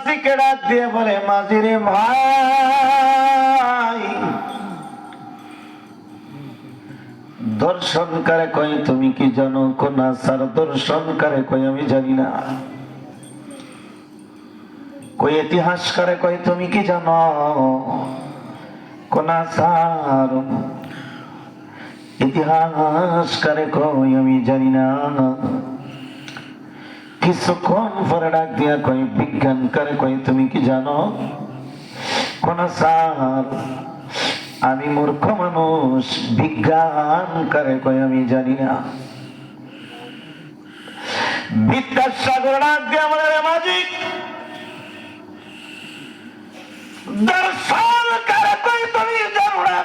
মাঝিকে ডাক দিয়ে বলে মাঝিরে ভাই। দর্শন করে কই তুমি কি জানো কোন স্যার? দর্শন করে কই আমি জানি না। কই ইতিহাস করে কই তুমি কি জানো কোন স্যার? ইতিহাস করে কই আমি জানি না। কিছুক্ষণ পরে ডাক দিয়া কই বিজ্ঞান করে কই তুমি কি জানো? কোন স্যার আমি মূর্খ মানুষ, বিজ্ঞান করে কই আমি জানি না। বিদ্যাসাগর ডাক দিয়ে আমাদের মাঝি দর্শন করে কই তুমি জানো না?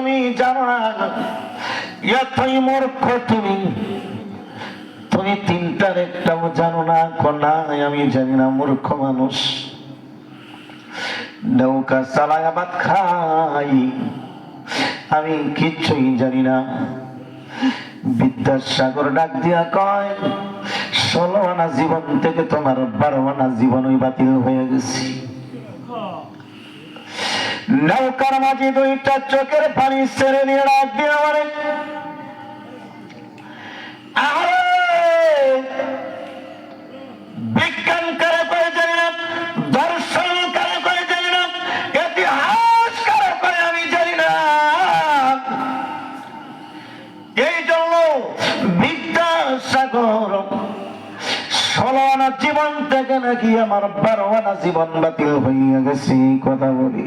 তুমি জানো না। এতই মূর্খ তুমি তুমি তিনটার একটাও জানো না কন্যা আমি জানি না, মূর্খ মানুষ। নৌকা চালায় আবাদ খাই। আমি কিচ্ছুই জানি না। বিদ্যাসাগর ডাক দিয়া কয়, ষোলো আনা জীবন থেকে তোমার বারো আনা জীবন ওই বাতিল হয়ে গেছি। নৌকার মাঝে দুইটা চোখের পানি ছেড়ে নিয়ে ডাক দিয়ে বলে আরে বিজ্ঞান করে করে জানি না, দর্শন করে করে জানি না, ইতিহাস করে করে আমি জানি না। এই জন্য বিদ্যাসাগর ষোলো আনা জীবন থেকে নাকি আমার বারো আনা জীবন বাতিল হইয়া গেছে কথা বলি।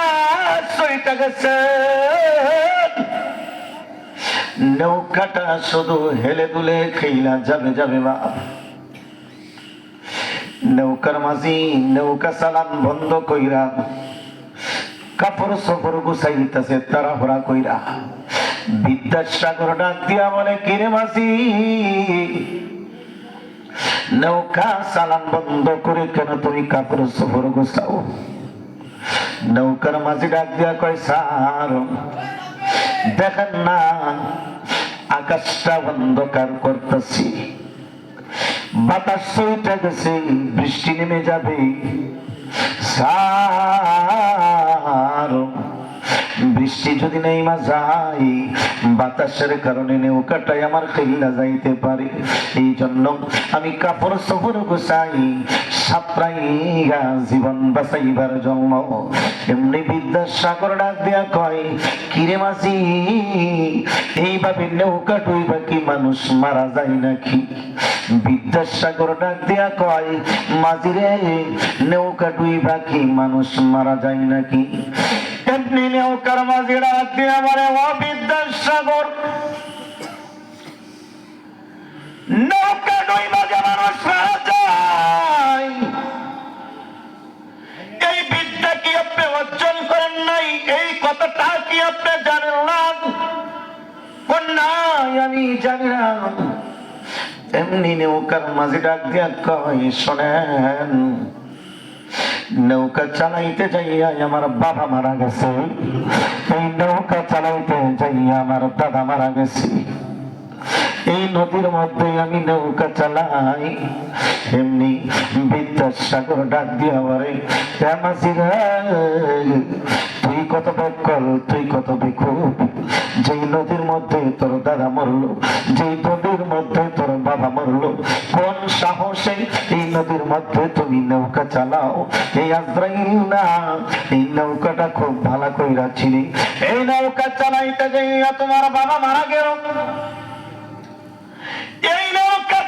সইটা গেছে নৌকাটা শুধু হেলে দুলে খেইলা যাবে যাবে বা নৌকার মাঝি নৌকা চালান বন্ধ কইরা কাপড় সফর গুছাইতেছে তারা হরা কইরা। বিদ্যাসাগর ডাক দিয়া বলে, কিরে মাঝি, নৌকা চালান বন্ধ করে কেন তুমি কাপড় সফর গুছাও? নৌকার মাঝে ডাক দিয়া কয় সার দেখেন না, আকাশটা অন্ধকার করতেছি। বাতাস সইটা গেছে, বৃষ্টি নেমে যাবে। সার বৃষ্টি যদি নেইমা যায়, বাতাসের কারণে নৌকাটাই আমার খেলা যাইতে পারে। এই জন্য আমি কাপড় সফর গোসাই সাপ্রাইয়া জীবন বাঁচাইবার জন্য। এমনি বিদ্যাসাগর ডাক দিয়া কয়, কিরে মাঝি, এইভাবে নৌকা ডুইবা কি মানুষ মারা যায় নাকি? বিদ্যাসাগর ডাক দিয়া কয় মাঝিরে নৌকা ডুইবা কি মানুষ মারা যায় নাকি? এমনি নৌকার মাঝি ডাক দিয়া বলে ও বিদ্যাসাগর নৌকা ডুইবা যে মানুষ মারা যায় এই বিদ্যা কি আপনি অর্জন করেন নাই? এই কথাটা কি আপনি জানেন না নাই, আমি জানি না এমনি নৌকার মাঝে ডাক দিয়া কয়, শোনেন। নৌকা চালাইতে যাইয়া আমার বাবা মারা গেছে। এই নৌকা চালাইতে যাইয়া আমার দাদা মারা গেছে। এই নদীর মধ্যে আমি নৌকা চালাই। এমনি বিদ্যাসাগর ডাক দিয়ে তুই কত বকল তুই কত বেকুব যেই নদীর মধ্যে তোর দাদা মরলো, যেই নদীর মধ্যে তোর বাবা মরলো, কোন সাহসে এই নদীর মধ্যে তুমি নৌকা চালাও? এই আজরাইল না, এই নৌকাটা খুব ভালো কইরা ছিলি। এই নৌকা চালাইতে যাইয়া তোমার বাবা মারা গেল, এই নৌকা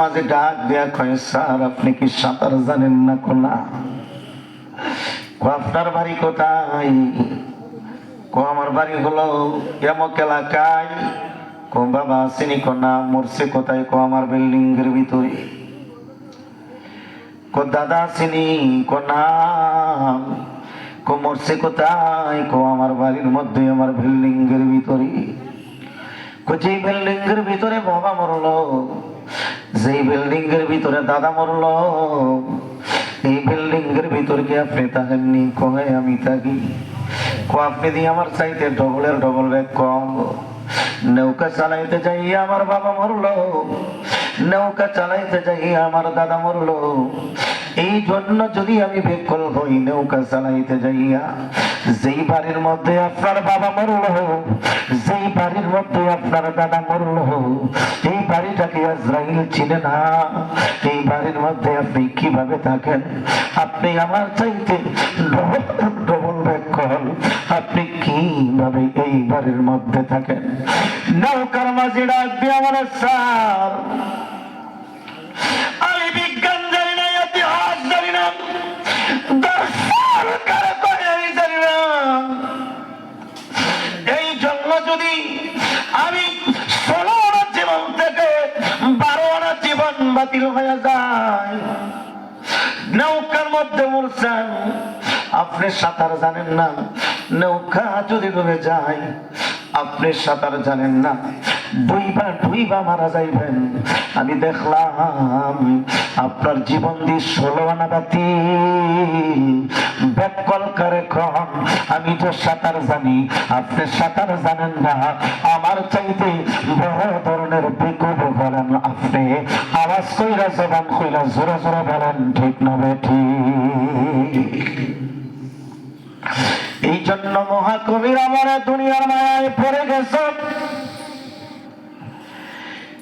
মাঝে ডাক দেয়া কয়, স্যার, আপনি কি সাঁতার জানেন না কোনা? আপনার বাড়ি কোথায়? কো, আমার বাড়ি হলো এমক এলাকায়। কো, বাবা আসেনি কো না মরছে কোথায়? কো, আমার বিল্ডিং এর ভিতরে। কো, দাদা আসেনি কো না কো, মরছে কোথায়? কো, আমার বাড়ির মধ্যে, আমার বিল্ডিং এর ভিতরে। কো, যেই বিল্ডিং এর ভিতরে বাবা মরলো যেই বিল্ডিং এর ভিতরে দাদা মরল, এই বিল্ডিং এর ভিতরে কি আপনি থাকেননি? কয়ে আমি থাকি। আপনি দিয়ে আমার চাইতে ডবলের ডবল ব্যাগ কম। নৌকা চালাইতে যাই আমার বাবা মরলো, নৌকা চালাইতে যাই আমার দাদা মরলো। এই জন্য যদি আমি বেকল হই নৌকা চালাইতে যাইয়া, যেই বাড়ির মধ্যে আপনার বাবা মরলো যেই বাড়ির মধ্যে আপনার দাদা মরলো এই বাড়িটাকে আজরাইল চিনে না। এই বাড়ির মধ্যে আপনি কীভাবে থাকেন? আপনি আমার চাইতে ডবল ডবল ব্যাগ আপনি কীভাবে এই বাড়ির মধ্যে থাকেন? নৌকার মাঝে ডাক দিয়ে আমার স্যার এই জন্য যদি আমি ষোলো জীবন থেকে বারো জীবন বাতিল হয়ে যায়, নৌকার মধ্যে মরছেন। আপনি সাঁতার জানেন না, নৌকা যদি ডুবে যায়, আপনি সাঁতার জানেন না। দুইবার দুইবার মারা যাইবেন। আমি দেখলাম আপনার জীবন দিয়ে ষোলো আনা বাতি। আমি তো সাঁতার জানি। আপনি সাঁতার জানেন না, আমার চাইতে বড় ধরনের বিকুব করেন আপনি। আওয়াজ কইরা জবান কইরা জোরে জোরে বলেন, ঠিক না বেঠি এই জন্য মহাকবির আমার দুনিয়ার মায়ায় পড়ে গেছে।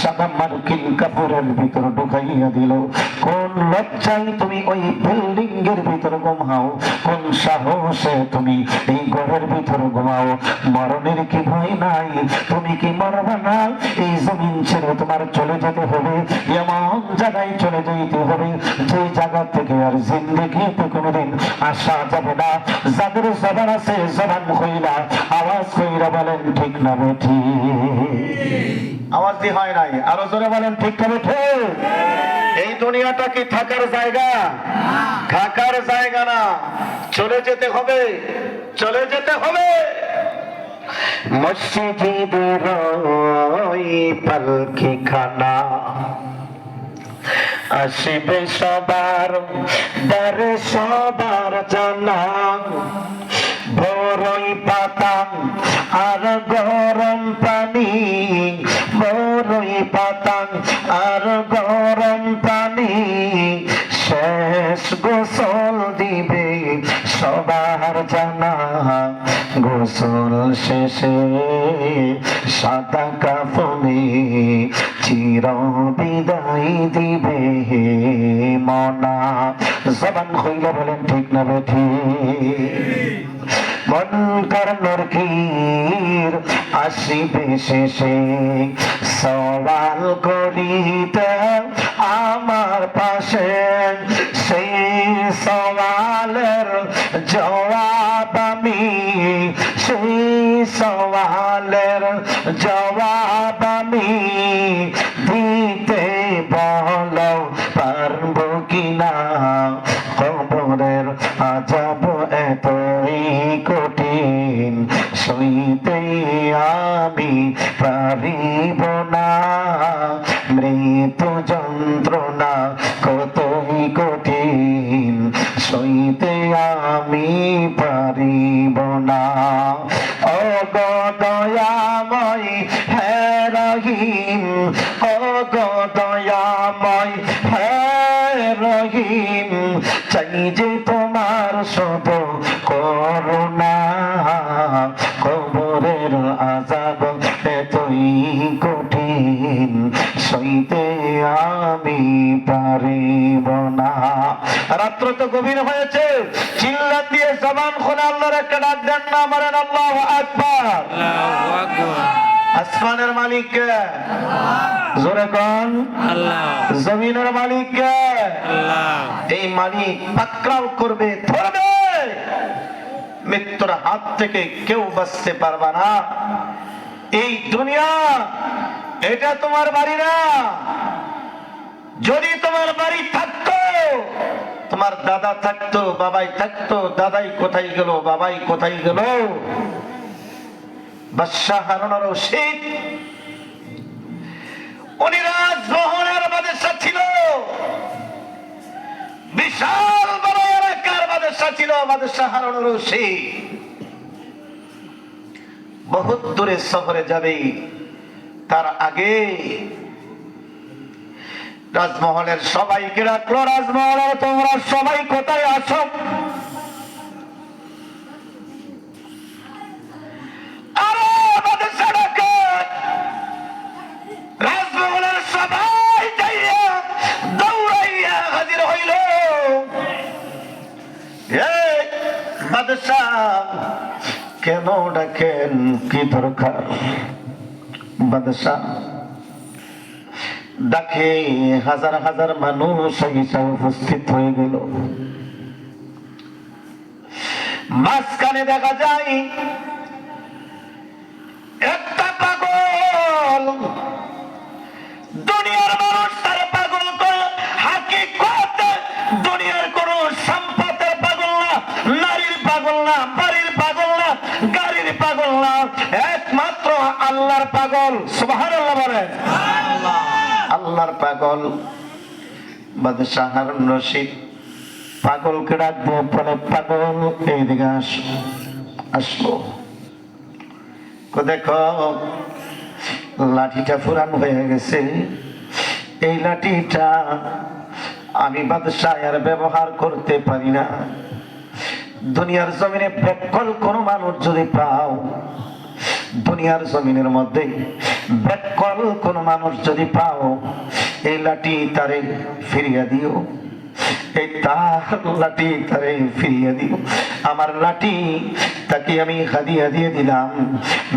সাদা মার্কিন কাপড়ের ভিতর ঢুকাইয়া দিল। কোন লজ্জায় তুমি ওই বিল্ডিং এর ভিতর ঘুমাও? কোন সাহসে তুমি এই ঘরের ভিতর ঘুমাও? মরণের কি ভয় নাই? তুমি কি মরবে না? এই জমিন ছেড়ে তোমার চলে যেতে হবে। এমন জায়গায় চলে যেতে হবে, যে জায়গা থেকে আর জিন্দগিতে কোনোদিন আসা যাবে না। যাদের জবান আছে, জবান কইরা আওয়াজ কইরা বলেন, ঠিক না বেঠি আওয়াজ দিয়ে হয় নাই। আরও জোরে বলেন, ঠিক না বেঠে এই দুনিয়াটা কি থাকার জায়গা? থাকার জায়গা না। চলে যেতে হবে, চলে যেতে হবে। মসজিদের ওই পালকি খানা। আসিবে সবার, দ্বারে সবার জানা। বড়ই পাতা আর গরম পানি। বড়ই পাতা আর গরম পানি। শেষ গোসল দিবে সবার জানা। গোসল শেষে সাদা কাফনে চির বিদায় দিবে মনা। জবান হইলে বলেন, ঠিক না বেঠি মন কর্ণর ক্ষীর আসিবে শেষে। সওয়াল করিতে আমার পাশে সেই সওয়ালের জবাব আমি। সেই সওয়ালের জবাব সইতে আমি পারিব না মৃত্যু যন্ত্রণা রাত্র তো গভীর হয়েছে। চিল্লা দিয়ে জবান খোলা আল্লাহর একটা ডাক দেন না মারেন আল্লাহ আকবার। আসমানের মালিক কে? জোরে কন। আল্লাহ। জমিনের মালিক কে? আল্লাহ। এই মালিক পাকড়াও করবে ধরবে। মৃত্যুর হাত থেকে কেউ বাঁচতে পারবে না। এই দুনিয়া এটা তোমার বাড়ি না। যদি তোমার বাড়ি থাকতো তোমার দাদা থাকতো, বাবাই থাকতো, দাদাই কোথায় গেল, বাবাই কোথায় গেল? বাদশাহ হারুন রশিদ। উনি রাজমহলের বাদশাহ ছিল। বিশাল বড় এলাকার বাদশাহ ছিল বাদশাহ হারুন রশিদ। বহুত দূরে শহরে যাবে তার আগে। রাজমহলের সবাইকে রাখল রাজমহলের তোমরা সবাই কোথায় আছো? কেন ডাকেন? কি দরকার? বাদশাহ ডাকে হাজার হাজার মানুষ হিসাবে উপস্থিত হয়ে গেল। মাঝখানে দেখা যায় একটা পাগল। দুনিয়ার মানুষ তার পাগল করে। হাকিকত দুনিয়ার কোন সম্পদের পাগল না, নারীর পাগল না, বাড়ির পাগল না, গাড়ির পাগল না। একমাত্র আল্লাহর পাগল। সুবহানাল্লাহ বলেন। আল্লাহর পাগল বাদশাহ হারুন রশিদ পাগলকে ডাক দিয়ে বলে, পাগল, এইদিকে আস, আসব। দেখো, লাঠিটা ফুরান হয়ে গেছে। এই লাঠিটা আমি বাদশাহ ব্যবহার করতে পারি না। দুনিয়ার জমিনে ব্যাকল কোন মানুষ যদি পাও দুনিয়ার জমিনের মধ্যে ব্যাকল কোন মানুষ যদি পাও, এই লাঠি তারে ফিরিয়ে দিও। এই তার লাঠি তারে ফিরিয়ে দিও। আমার লাঠি তাকে আমি হাদিয়া দিয়ে দিলাম।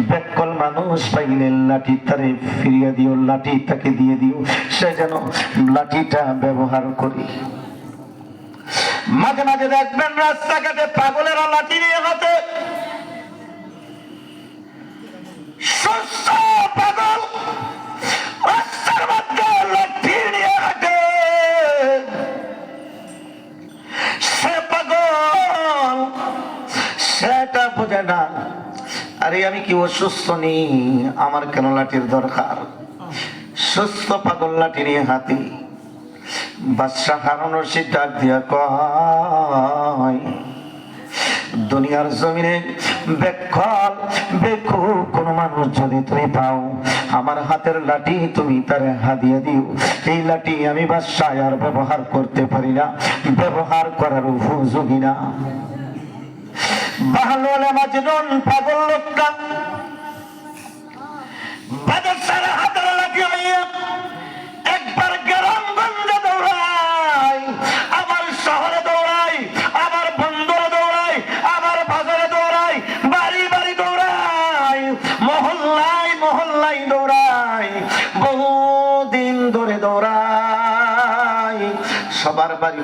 ব্যাকল মানুষ পাইলে লাঠি তারে ফিরিয়ে দিও, লাঠি তাকে দিয়ে দিও। সে যেন লাঠিটা ব্যবহার করি। মাঝে মাঝে দেখবেন রাস্তাঘাটে পাগলেরা লাঠি নিয়ে হাতে সে আরে, আমি কি অসুস্থ নেই আমার কেন লাঠির দরকার? সুস্থ পাগল লাঠি নিয়ে হাতি বাদশাহ হারুন রশিদ ডাক দিয়া কয়, দুনিয়ার জমিনে বেকল বেকু কোন মানুষ যদি তুমি পাও, আমার হাতের লাঠি তুমি তার দিও। এই লাঠি আমি বাসায় আর ব্যবহার করতে পারি না, ব্যবহার করার উপযোগী না। পাগল লোকটা।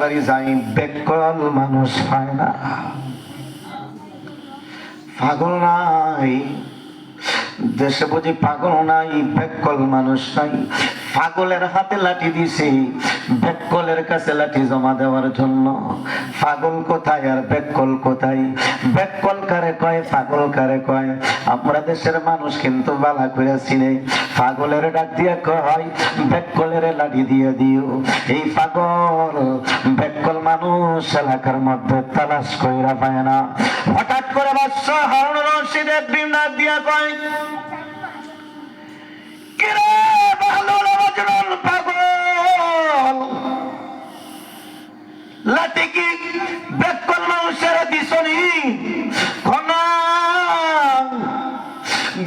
বাড়ি যাই বেকল মানুষ পায় না। পাগল নাই, দেশে বুঝি পাগল নাই বেকল মানুষ নাই। পাগলের হাতে লাঠি দিছি বেকলের কাছে লাঠি জমা দেওয়ার জন্য, পাগল কোথায় আর বেকল কোথায়? বেকল কারে কয়, পাগল কারে কয়? আমরা দেশের মানুষ কিন্তু বালা করে চিনে পাগলের ডাক দিয়ে কয় বেকলের লাঠি দিয়ে দিও। এই পাগল বেকল মানুষ এলাকার মধ্যে তালাশ কইরা পায় না। হঠাৎ করে বাদশাহ হারুন রশিদ একদিন ডাক কয়, কিরে মাজনুন পাগল লাঠি কি ঘনা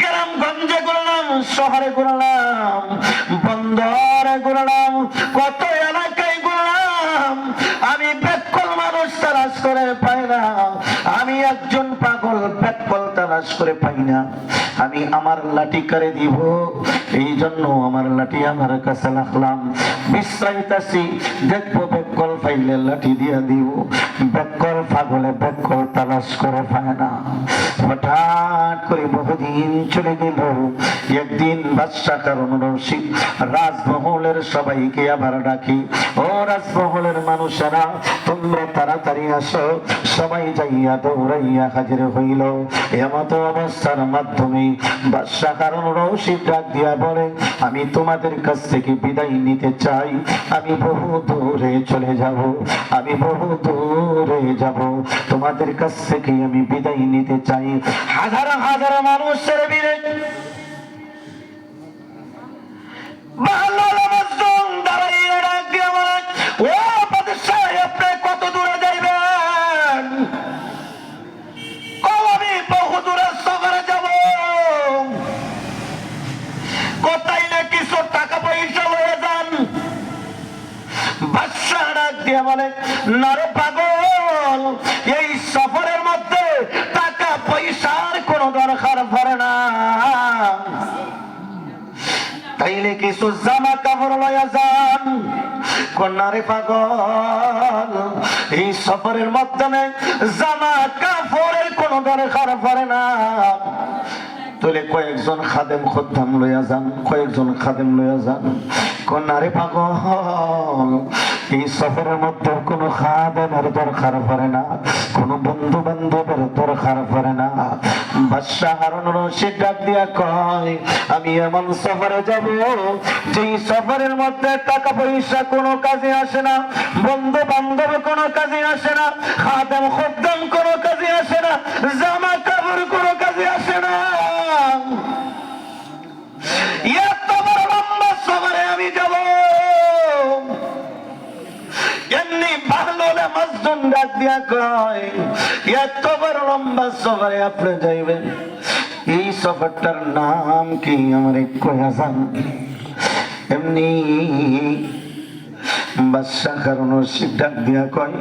গ্রামগঞ্জে ঘুরলাম, শহরে ঘুরলাম, বন্দরে ঘুরলাম, কত এলাকায় ঘুরলাম। আমি বেকল মানুষ তালাশ করে পাই না। আমি একজন পাগল বেকল তালাশ করে পাই না। আমি আমার লাঠি করে দিব এই জন্য আমার লাঠি আমার কাছে রাখলাম বিশ্রাইতাছি দেখব বেকল পাইলে লাঠি দিয়া দিব বেকল পাগলে বেকল তালাশ করে পায় না। হঠাৎ করে বহুদিন চলে গেল। একদিন বাদশা কারণ রসিক, রাজমহলের সবাইকে আবার ডাকি। ও রাজমহলের মানুষেরা, তোমরা তাড়াতাড়ি আসো। সবাই যাইয়া দৌড়াইয়া হাজির হইল। এমত অবস্থার মাধ্যমে বাদশা কারণ রসিক ডাক দিয়া বলে, আমি তোমাদের কাছ থেকে বিদায় নিতে চাই। আমি বহু দূরে চলে যাব? আমি বহু দূরে যাব। তোমাদের কাছ থেকে আমি বিদায় নিতে চাই। হাজার হাজার মানুষের বিরে দিয়ে বলে, নারে পাগল, এই সফরের মধ্যে টাকা, পয়সার কোনো দরকার পড়ে না। তাইলে কিছু জামা কাপড় লয়া যান। কন্যারে পাগল, এই সফরের মাধ্যমে জামা কাপড়ের কোনো দরকার পড়ে না। তোলে কয়েকজন খাদেম খদ্দাম লইয়া যান, কয়েকজন খাদেম লইয়া যান। কন্যারে পাগল এই সফরের মধ্যে কোনো খাদেমের দরকার পড়ে না, কোনো বন্ধু বান্ধবের দরকার পড়ে না। বাদশাহ হারুন রশিদ ডাক দিয়া কয়, আমি এমন সফরে যাব যেই সফরের মধ্যে টাকা পয়সা কোনো কাজে আসে না বন্ধু বান্ধব কোনো কাজে আসে না, খাদেম খদ্দাম কোনো কাজে আসে না জামা না মজদুন ডাক দিয়া কয়, এত বড় লম্বা সফরে আপনি যাইবেন? এই সফরটার নাম কি আমার কয়া যান এমনি বাদশাহ কারণ ডাক দিয়া কয়,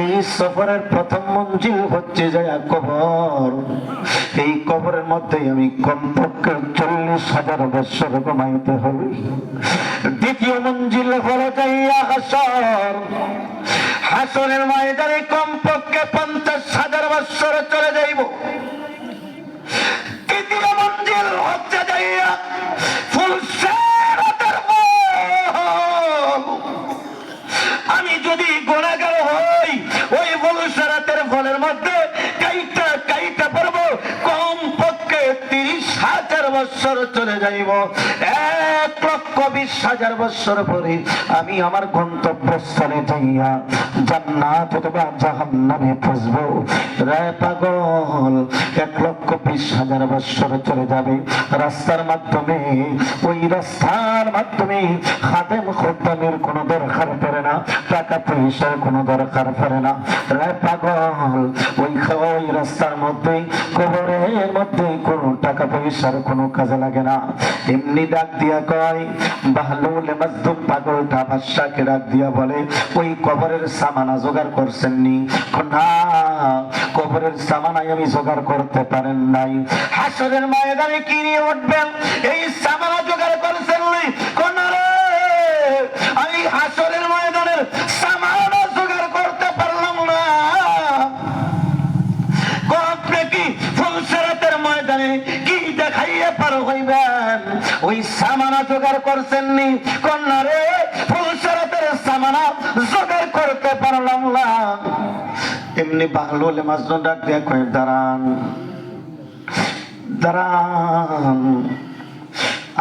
এই সফরের প্রথম মঞ্জিল হচ্ছে যায় কবর এই কবরের মধ্যে আমি কমপক্ষে চল্লিশ হাজার বছর কমাইতে হবে। দ্বিতীয় মঞ্জিল হলো হাসরের ময়দানে কমপক্ষে পঞ্চাশ হাজার বছর চলে যাইব। তৃতীয় মঞ্জিল হচ্ছে যাইয়া আমি যদি গোনাগার হই, ওই ভবিষ্যতের ফলের মধ্যে কাইটা কাইটা কম পক্ষে তিরিশ হাজার বছর চলে যাইব। এক বিশ হাজার বছর পরে আমি আমার গন্তব্যস্থলে যাইয়া জান্নাত অথবা জাহান্নামে পৌঁছবো। রে পাগল, এক লক্ষ বিশ হাজার বছর চলে যাবে। রাস্তার মাধ্যমে, ওই রাস্তার মাধ্যমে খাদেম খদ্দামের কোনো দরকার পড়ে না, টাকা পয়সার কোনো দরকার পড়ে না। রে পাগল, ওই ওই রাস্তার মধ্যে, কবরের মধ্যে কোনো টাকা পয়সার কোনো কাজে লাগে না। এমনি ডাক দিয়া কয় বাহলুল পাগলটা বাদশাকে ডাক দিয়া বলে, ওই কবরের সামানা জোগাড় করছেন নি? না কবরের সামানাই আমি জোগাড় করতে পারেন নাই। হাসরের ময়দানে উঠবেন? এই সামানা জোগাড় করছেন নি? আমি হাসরের ময়দানের সামানা জোগাড় করতে পারলাম না। আপনি কি ময়দানে কি দেখাইয়ে পার হইবেন? ওই সামানা জোগাড় করছেন নি কন্যা রে ফুলসেরাতের সামানা জোগাড় করতে পারলাম না। এমনি বাংলো মাজনু ডাক দিয়ে কয়ে, দাঁড়ান দাঁড়ান,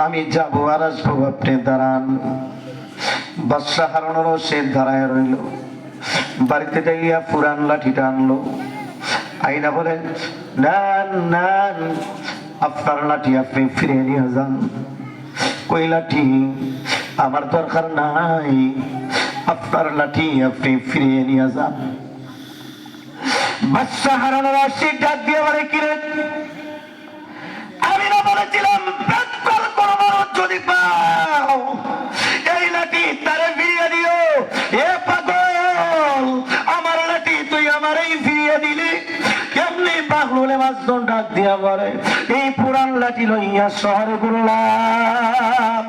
আমি যাব আর আসব আপনি, দাঁড়ান। বাদশাহ হারানোরও সে দাঁড়ায় রইল। বাড়িতে যাইয়া পুরান লাঠিটা আনলো। আইনা বলেন নেন নেন, আপনার লাঠি আপনি ফিরে নিয়ে যান। কই লাঠি আমার দরকার নাই। আপনার লাঠি আপনি ফিরিয়ে নিয়ে যান। বাদশাহ হারানোর রশি ডাক দিয়ে বলে কিরে আমি না বলেছিলাম কোন যদি পাও, এই লাঠি তারে ডাক দিয়া এই পুরান লাঠি লইয়া শহরে ঘুরলাম।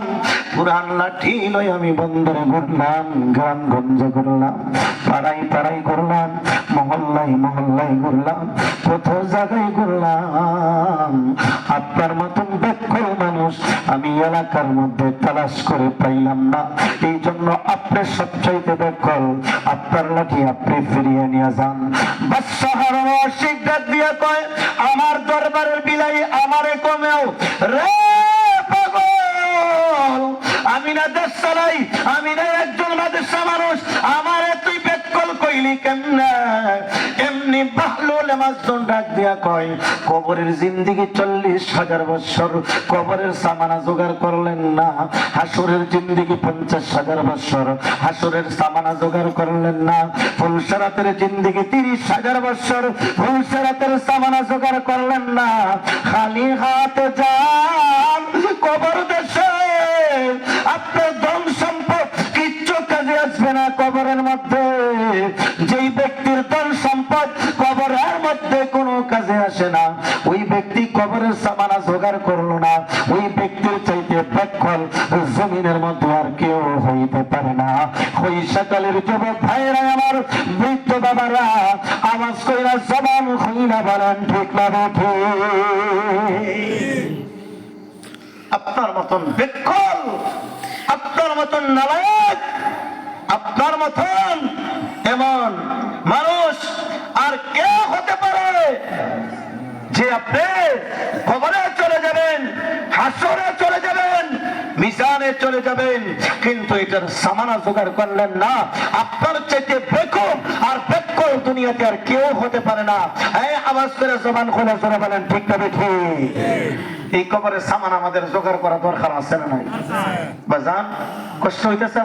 পুরান লাঠি লই আমি বন্দরে ঘুরলাম, গ্রামগঞ্জ ঘুরলাম পাড়াই পাড়াই ঘুরলাম মহল্লাই মহল্লাই ঘুরলাম কত জায়গায় ঘুরলাম। আপনার মতন বেক্ষল মানুষ আমি এলাকার মধ্যে তালাশ করে পাইলাম না। এই জন্য আপনি সবচাইতে বেক্ষল আপনার লাঠি আপনি ফিরিয়ে নিয়ে যান। দিয়ে কয়, আমার দরবারের বিলাই আমারে কমেও। রে পাগল! আমি না দেশ চালাই আমি না একজন বাদশা মানুষ, আমারে তুই কইলি কেমনে? এমনি বাহলুল মাসুন ডাক দিয়া কয়, কবরের জিন্দিগি চল্লিশ হাজার বছর কবরের সামানা জোগাড় করলেন না। হাসুরের জিন্দিগি পঞ্চাশ হাজার বছর হাসুরের সামানা জোগাড় করলেন না। ফুলসারাতের জিন্দিগি তিরিশ হাজার বছর ফুলসারাতের সামানা জোগাড় করলেন না। খালি হাতে যান কবর দেশে, আপনার ধন সম্পদ কিচ্ছু কাজে আসবে না কবরের মধ্যে। যেই ব্যক্তির ধন সম্পদ কবরের মধ্যে কোনো কাজে আসে না, ওই ব্যক্তি কবরের সামানা জোগাড় করল না, ওই ব্যক্তির চাইতে ব্যাকল জমিনের মধ্যে আর কেউ হইতে পারে না। ওই সকালের যুবক ভাইরা আমার বৃদ্ধ বাবারা, আওয়াজ কইরা জবান ঠিক না আপনার মতন বেক্ষল আপনার মতন নালায়ক, আপনার মতন এমন মানুষ আর কে হতে পারে যে আপনি খবরে চলে যাবেন, হাসরে চলে যাবেন, মিজানে চলে যাবেন, কিন্তু এটার সামানা জোগাড় করলেন না। আপনার চাইতে বেকুব আর বেকল দুনিয়াতে আর কেউ হতে পারে না। এই আওয়াজ করে জবান খোলা জোরে বলেন, ঠিক না বেঠি? এই কবরের সামান আমাদের জোগাড় করা দরকার আছে না নাই? বাজান, কষ্ট হইতেছে?